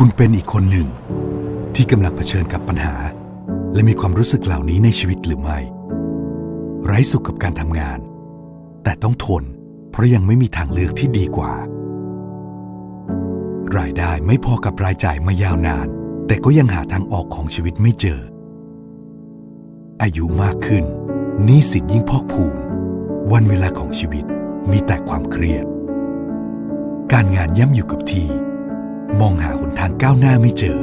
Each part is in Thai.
คุณเป็นอีกคนหนึ่ง ที่กำลังเผชิญกับปัญหา และมีความรู้สึกเหล่านี้ในชีวิตหรือไม่ ไร้สุขกับการทำงาน แต่ต้องทน เพราะยังไม่มีทางเลือกที่ดีกว่า รายได้ไม่พอกับรายจ่ายมายาวนาน แต่ก็ยังหาทางออกของชีวิตไม่เจอ อายุมากขึ้นหนี้สินยิ่งพอกพูน วันเวลาของชีวิตมีแต่ความเครียด การงานย่ำอยู่กับที่ มองหาหนทางก้าวหน้าไม่เจอ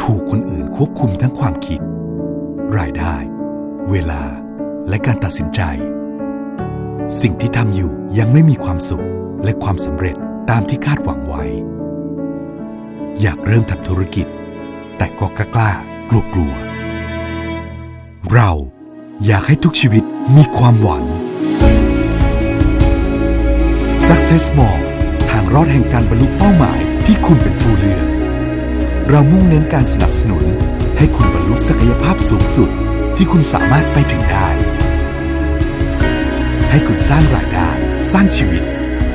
ถูกคนอื่นควบคุมทั้งความคิด รายได้ เวลาและการตัดสินใจ สิ่งที่ทำอยู่ยังไม่มีความสุขและความสำเร็จตามที่คาดหวังไว้ อยากเริ่มทำธุรกิจ แต่ก็กล้ากลัวกลัว เราอยากให้ทุกชีวิตมีความหวัง Success Mall างรอดแห่งการบรรลุเป้าหมายที่คุณเป็นผู้เลือก เรามุ่งเน้นการสนับสนุน ให้คุณบรรลุศักยภาพสูงสุดที่คุณสามารถไปถึงได้ ให้คุณสร้างรายได้ สร้างชีวิต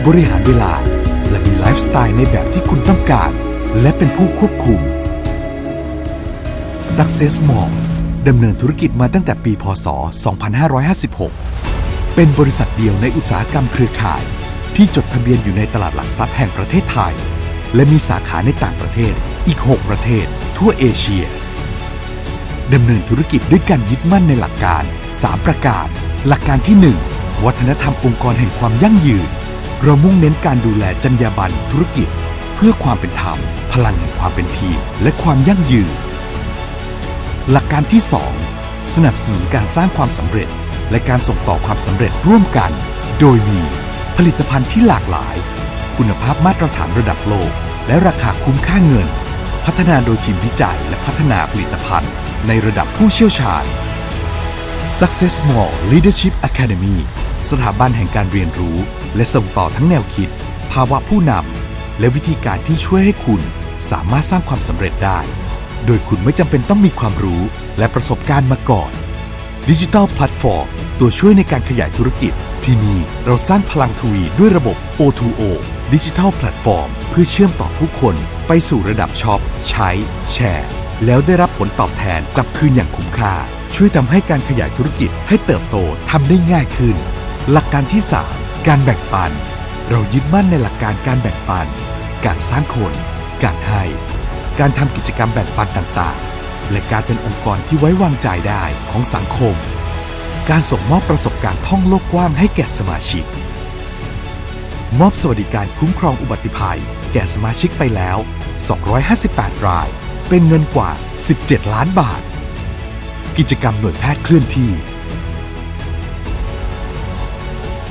บริหารเวลา และมีไลฟ์สไตล์ในแบบที่คุณต้องการ และเป็นผู้ควบคุม Success Mall ดำเนินธุรกิจมาตั้งแต่ปี พศ 2556 เป็นบริษัทเดียวในอุตสาหกรรมเครือข่าย ที่จดทะเบียนอยู่ในตลาดหลักทรัพย์แห่งประเทศไทย และมีสาขาในต่างประเทศอีก 6 ประเทศ ทั่วเอเชียดำเนินธุรกิจด้วยการยึดมั่นในหลักการ 3 ประการ หลักการที่ 1 วัฒนธรรมองค์กรแห่งความยั่งยืน เรามุ่งเน้นการดูแลจรรยาบรรณธุรกิจ เพื่อความเป็นธรรม พลังแห่งความเป็นทีม และความยั่งยืน หลักการที่ 2 สนับสนุนการสร้างความสำเร็จ และการส่งต่อความสำเร็จร่วมกัน โดยมี ลิตภัณฑ์ที่หลากหลาย คุณภาพมาตรฐานระดับโลก และราคาคุ้มค่าเงิน พัฒนาโดยทีมวิจัยและพัฒนาผลิตภัณฑ์ ในระดับผู้เชี่ยวชาญ Success Mall Leadership Academy สถาบันแห่งการเรียนรู้ และส่งต่อทั้งแนวคิด ภาวะผู้นำและวิธีการที่ช่วยให้คุณสามารถสร้างความสำเร็จได้ โดยคุณไม่จำเป็นต้องมีความรู้และประสบการณ์มาก่อนดิจิ t a ลแพลตฟอร์มตัวช่วยในการขยายธุรกิจ ที่นี่เราสร้างพลังทวีด้วยระบบ O2O ดิจิทัลแพลตฟอร์ม เพื่อเชื่อมต่อผู้คน ไปสู่ระดับช็อป ใช้ แชร์ แล้วได้รับผลตอบแทนกลับคืนอย่างคุ้มค่า ช่วยทำให้การขยายธุรกิจให้เติบโตทำได้ง่ายขึ้น หลักการที่ 3 การแบ่งปัน เรายึดมั่นในหลักการการแบ่งปัน การสร้างคน การให้ การทำกิจกรรมแบ่งปันต่างๆ และการเป็นองค์กรที่ไว้วางใจได้ของสังคม การส่งมอบประสบการณ์ท่องโลกกว้างให้แก่สมาชิก มอบสวัสดิการคุ้มครองอุบัติภัย แก่สมาชิกไปแล้ว 258 ราย เป็นเงินกว่า 17 ล้านบาท กิจกรรมหน่วยแพทย์เคลื่อนที่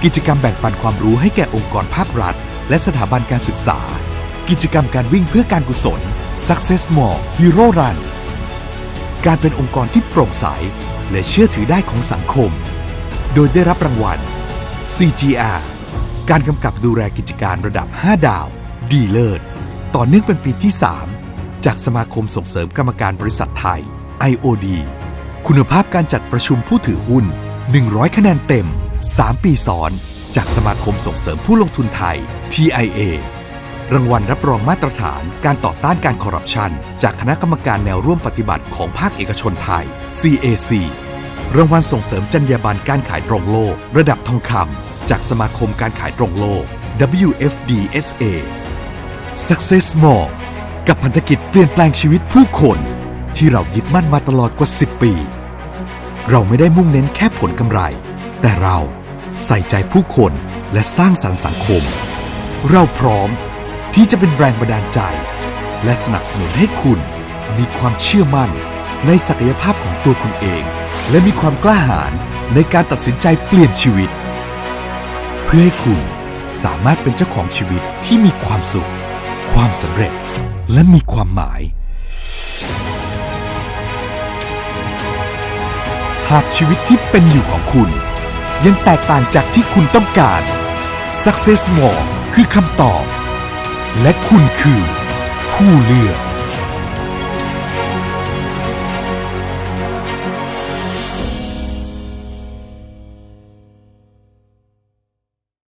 กิจกรรมแบ่งปันความรู้ให้แก่องค์กรภาครัฐ และสถาบันการศึกษา กิจกรรมการวิ่งเพื่อการกุศล Success Mall Hero Run การเป็นองค์กรที่โปร่งใส และเชื่อถือได้ของสังคม โดยได้รับรางวัล CGR การกำกับดูแลกิจการระดับ 5 ดาว ดีเลิศ ต่อเนื่องเป็นปีที่ 3 จากสมาคมส่งเสริมกรรมการบริษัทไทย IOD คุณภาพการจัดประชุมผู้ถือหุ้น 100 คะแนนเต็ม 3 ปีซ้อน จากสมาคมส่งเสริมผู้ลงทุนไทย TIA รางวัลรับรองมาตรฐานการต่อต้านการคอร์รัปชัน จากคณะกรรมการแนวร่วมปฏิบัติของภาคเอกชนไทย CAC รางวัลส่งเสริมจรรยาบรรณการขายตรงโลก ระดับทองคำจากสมาคมการขายตรงโลก WFDSA Success Mall กับพันธกิจเปลี่ยนแปลงชีวิตผู้คน ที่เรายึดมั่นมาตลอดกว่า 10 ปี เราไม่ได้มุ่งเน้นแค่ผลกำไร แต่เราใส่ใจผู้คนและสร้างสรรค์สังคม เราพร้อม ที่จะเป็นแรงบันดาลใจ และสนับสนุนให้คุณมีความเชื่อมั่น ในศักยภาพของตัวคุณเอง และมีความกล้าหาญในการตัดสินใจเปลี่ยนชีวิต เพื่อให้คุณสามารถเป็นเจ้าของชีวิตที่มีความสุข ความสำเร็จ และมีความหมาย หากชีวิตที่เป็นอยู่ของคุณ ยังแตกต่างจากที่คุณต้องการ Success More คือคำตอบ และคุณคือ ผู้เลือก